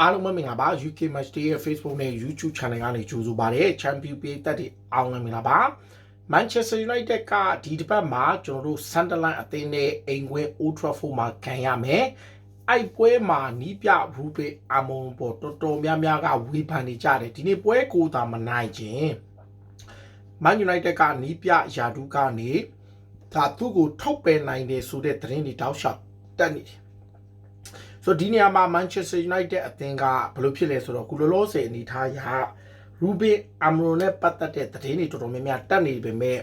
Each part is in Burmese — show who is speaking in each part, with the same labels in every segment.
Speaker 1: အားလုံးပဲမင်္ဂလာပါ UK Match Day ရဲ့ Facebook နဲ့ YouTube Channel ကနေကြိုဆိုပါရစေ Champion ပေးသက်တွေအောင်လည်းမင်္ဂလာပါ Manchester United ကဒီတစ်ပတ်မှာကျွန်တော်တို့ Sunderland အသင်းနဲ့အိမ်ကွင်း Old Trafford မှာခံရမယ်အိုက်ပွဲမှာနီးပြရူပေအမုံပေါ်တော်တော်များများကဝေဖန်နေကြတယ်ဒီနေ့ပွဲကိုသာမနိုင်ခြင်း Man United ကနီးပြယာဒူးကနေဒါသူ့ကိုထုတ်ပယ်နိုင်တယ်ဆိုတဲ့သတင်းတွေတောက်လျှောက်တက်နေတယ် ဆိုတော့ဒီနေရာမှာ Manchester United အသင်းကဘယ်လိုဖြစ်လဲဆိုတော့ကုလောလောဆယ်အနေထားရ Ruben Amorim နဲ့ပတ်သက်တဲ့သတင်းတွေတော်တော်များများတက်နေပေမဲ့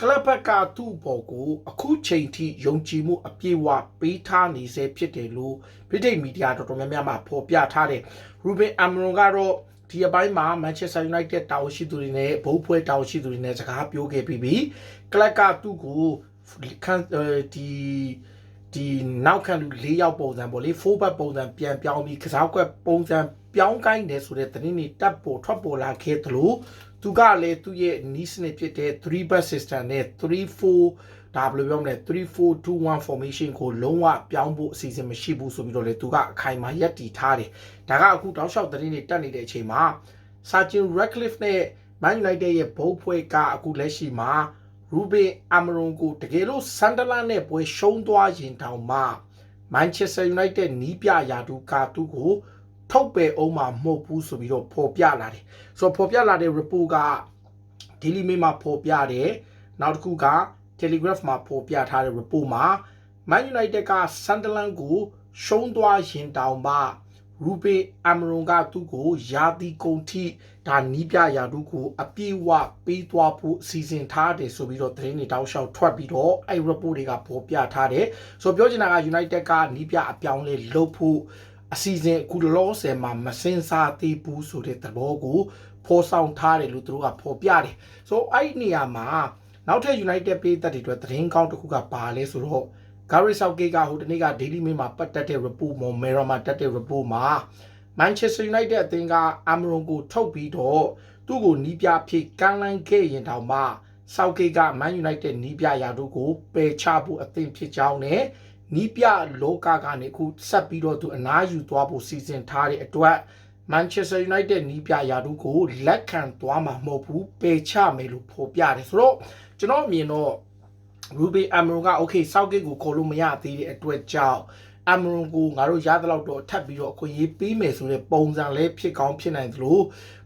Speaker 1: ကလပ်ဘက်ကသူ့ဘော်ကိုအခုချိန်ထိယုံကြည်မှုအပြည့်အဝပေးထားနေစေဖြစ်တယ်လို့ဗြိတိန်မီဒီယာတော်တော်များများမှာဖော်ပြထားတယ် Ruben Amorim ကတော့ဒီအပိုင်းမှာ Manchester United တာဝန်ရှိသူတွေနဲ့ဘုတ်ဖွဲတာဝန်ရှိသူတွေနဲ့စကားပြောခဲ့ပြီးပြီကလပ်ကသူ့ကိုခံဒီ ဒီနောက်ခံလူ၄ယောက်ပုံစံပေါ့လေ4ဘတ်ပုံစံပြန်ပြောင်းပြီးကစားကွက်ပုံစံပြောင်းကိုင်းတယ်ဆိုတဲ့သတင်းတွေတက်ပေါ်ထွက်ပေါ်လာခဲ့သလိုသူကလည်းသူ့ရဲ့ niche နဲ့ဖြစ်တဲ့3 bat system နဲ့34ဒါဘယ်လိုပြောမလဲ3421 formation ကိုလုံးဝပြောင်းဖို့အစီအစဉ်မရှိဘူးဆိုပြီးတော့လေသူကအခိုင်အမာယက်တည်ထားတယ်ဒါကအခုတောက်လျှောက်သတင်းတွေတက်နေတဲ့အချိန်မှာ Sergeant Radcliffe နဲ့ Man United ရဲ့ဘုတ်ဖွဲ့ကအခုလက်ရှိမှာ ရူဘင်အမရွန်ကိုတကယ်လို့ဆန်ဒလန်နဲ့ပွဲရှုံးသွားရင်တောင်မှမန်ချက်စတာယူနိုက်တက်နီးပြရာတူကာတူကိုထုတ်ပယ်အောင်မှာမဟုတ်ဘူးဆိုပြီးတော့ဖော်ပြလာတယ်ဆိုတော့ဖော်ပြလာတဲ့ report က Daily Mail မှာဖော်ပြတယ်နောက်တစ်ခုက Telegraph မှာဖော်ပြထားတဲ့ report မှာ Man United က Sunderland ကိုရှုံးသွားရင်တောင်မှ ရူပေအမရွန်ကသူ့ကိုယာတီကုန်ထိဒါနီးပြရာတူကိုအပြည့်ဝပေးသွားဖို့စီစဉ်ထားတယ်ဆိုပြီးတော့သတင်းတွေတောက်လျှောက်ထွက်ပြီးတော့အဲ့ report တွေကဖော်ပြထားတယ်ဆိုတော့ပြောချင်တာက United ကနီးပြအပြောင်းလဲလုပ်ဖို့အစီအစဉ်အခုလောဆယ်မှာမစင်စားသေးဘူးဆိုတဲ့သဘောကိုဖော်ဆောင်ထားတယ်လို့သူတို့ကဖော်ပြတယ်ဆိုတော့အဲ့ဒီနေရာမှာနောက်ထပ် United ပေးသက်တွေအတွက်သတင်းကောင်းတစ်ခုကပါလဲဆိုတော့ Gary Southgate ကဟိုတနေ့က Daily Mail မှာပတ်တက်တဲ့ report မှာ Mirror မှာတက်တဲ့ report မှာ Manchester United အသင်းကအမရွန်ကိုထုတ်ပြီးတော့သူ့ကိုနီးပြဖြစ်ကမ်းလှမ်းခဲ့ရင်တောင်မှ Southgate က Man United နီးပြရာတို့ကိုပယ်ချဖို့အသင့်ဖြစ်ကြောင်းနဲ့နီးပြလောကကနေအခုဆက်ပြီးတော့သူအနားယူသွားဖို့စီစဉ်ထားတဲ့အတွက် Manchester United နီးပြရာတို့ကိုလက်ခံသွားမှာမဟုတ်ဘူးပယ်ချမယ်လို့ဖော်ပြတယ်ဆိုတော့ကျွန်တော်အမြင်တော့ Ruby Amaro က okay socket ကိုခေါ်လို့မရသေးတဲ့အတွက်ကြောင့် Amaro ကိုငါတို့ရသလောက်တော့ထပ်ပြီးတော့အခွင့်အရေးပေးမယ်ဆိုတဲ့ပုံစံလေးဖြစ်ကောင်းဖြစ်နိုင်သလို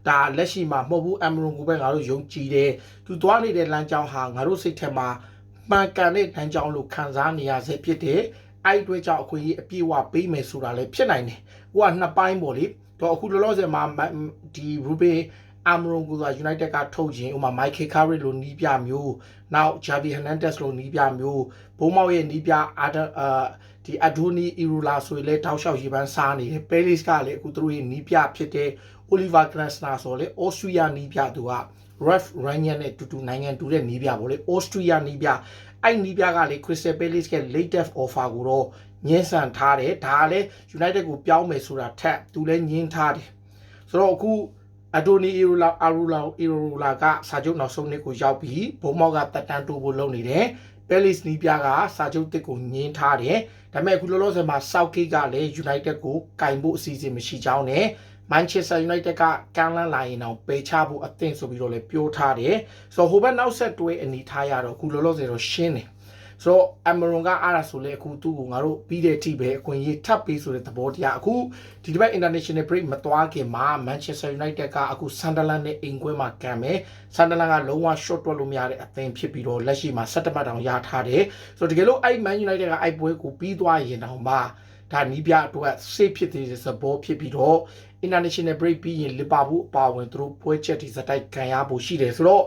Speaker 1: ဒါလက်ရှိမှာမဟုတ်ဘူး Amaro ကိုပဲငါတို့ယုံကြည်တယ်သူသွားနေတဲ့လမ်းကြောင်းဟာငါတို့စိတ်ထဲမှာမှန်ကန်တဲ့လမ်းကြောင်းလို့ခံစားနေရဆဲဖြစ်တယ်အဲ့အတွက်ကြောင့်အခွင့်အရေးအပြည့်အဝပေးမယ်ဆိုတာလည်းဖြစ်နိုင်တယ်ဟိုကနှစ်ပိုင်းပေါ့လေတော့အခုလောလောဆယ်မှာဒီ Ruby အမရွန်ကိုဆိုတာ United ကထုတ်ရင်ဥပမာ Michael Carrick လိုနီးပြမျိုးနောက် Javi Hernandez လိုနီးပြမျိုးဘုံမောက်ရဲ့နီးပြအာဒအာဒီ Adoni Irula ဆိုရင်လည်းတောက်လျှောက်ရေပန်းစားနေတယ် Pelis ကလည်းအခုသူတို့ရဲ့နီးပြဖြစ်တဲ့ Oliver Glasner ဆိုလေ Austria နီးပြသူက Ref Ranian နဲ့တူတူနိုင်ငံတူတဲ့နီးပြပေါ့လေ Austria နီးပြအဲ့နီးပြကလေ Crystal Palace က latest offer ကိုတော့ညှင်းဆန်ထားတယ်ဒါကလည်း United ကိုပြောင်းမယ်ဆိုတာထက်သူလည်းညှင်းထားတယ်ဆိုတော့အခု အဒိုနီအီရူလာအာရူလာအီရူလာကစာချုပ်နောက်ဆုံးနှစ်ကိုရောက်ပြီးဘုံမောက်ကတက်တန်းတိုးဖို့လုပ်နေတယ်။ပဲလစ်နီးပြားကစာချုပ်တစ်ကိုညှင်းထားတယ်။ဒါပေမဲ့အခုလောလောဆယ်မှာဆောက်ကိကလည်း United ကိုကင်ဖို့အစီအစဉ်မရှိကြောင်းနဲ့ Manchester United ကကမ်းလှမ်းလာရင်တော့ပယ်ချဖို့အသင့်ဆိုပြီးတော့လည်းပြောထားတယ်။ဆိုတော့ဟိုဘက်နောက်ဆက်တွဲအနေထားရတော့အခုလောလောဆယ်တော့ရှင်းတယ်။ ဆိုတော့အမရွန်ကအားရဆိုလေအခုသူ့ကိုငါတို့ပြီးတဲ့အထိပဲအခွင့်အရေးထပ်ပေးဆိုတဲ့သဘောတရားအခုဒီတစ်ပတ် international break မသွားခင်မှာ Manchester United ကအခု Sunderland နဲ့အိမ်ကွဲမှာကံမယ် Sunderland ကလုံးဝ short တွက်လို့မရတဲ့အသင်းဖြစ်ပြီးတော့လက်ရှိမှာ17မှတ်တောင်ရထားတယ်ဆိုတော့တကယ်လို့အဲ့ Man United ကအဲ့ပွဲကိုပြီးသွားရင်တောင်မှဒါနီးပြအတွက် safe ဖြစ်သေးတဲ့သဘောဖြစ်ပြီးတော့ international break ပြီးရင် Liverpool အပါဝင်သူတို့ပွဲချက်ဒီစတိုက်ခံရဖို့ရှိတယ်ဆိုတော့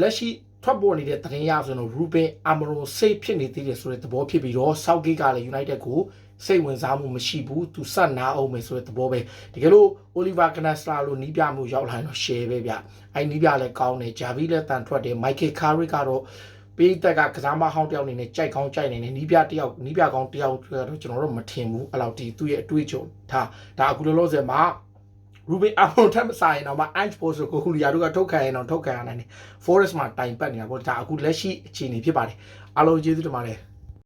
Speaker 1: လက်ရှိ ထွက်ပေါ်နေတဲ့သတင်းရဆိုတော့ Ruben Amorim စိတ်ဖြစ်နေသေးတယ်ဆိုတဲ့သဘောဖြစ်ပြီးတော့ Southgate ကလည်း United ကိုစိတ်ဝင်စားမှုမရှိဘူးသူဆက်နာအောင်မယ်ဆိုတဲ့သဘောပဲတကယ်လို့ Oliver Glasner လို့နီးပြမှုရောက်လာရင်တော့ share ပဲဗျအဲ့နီးပြလည်းကောင်းတယ် Javi လည်းတန်ထွက်တယ် Michael Carrick ကတော့ပေးသက်ကကစားမဟောင်းတယောက်အနေနဲ့ကြိုက်ကောင်းကြိုက်နေတယ်နီးပြတယောက်နီးပြကောင်းတယောက်တော့ကျွန်တော်တို့မထင်ဘူးအဲ့လောက်ဒီသူ့ရဲ့အတွေ့အကြုံဒါဒါအခုလောလောဆယ်မှာ ရူဘင်အမွန်ထက်မဆိုင်တော့မှ Ange Post ကိုဟူလီယာတို့ကထုတ်ခံရင်တော့ထုတ်ခံရနိုင်တယ် Forest မှာတိုင်ပတ်နေတာပေါ့ဒါအခုလက်ရှိအခြေအနေဖြစ်ပါတယ်အားလုံးကျေးဇူးတင်ပါတယ်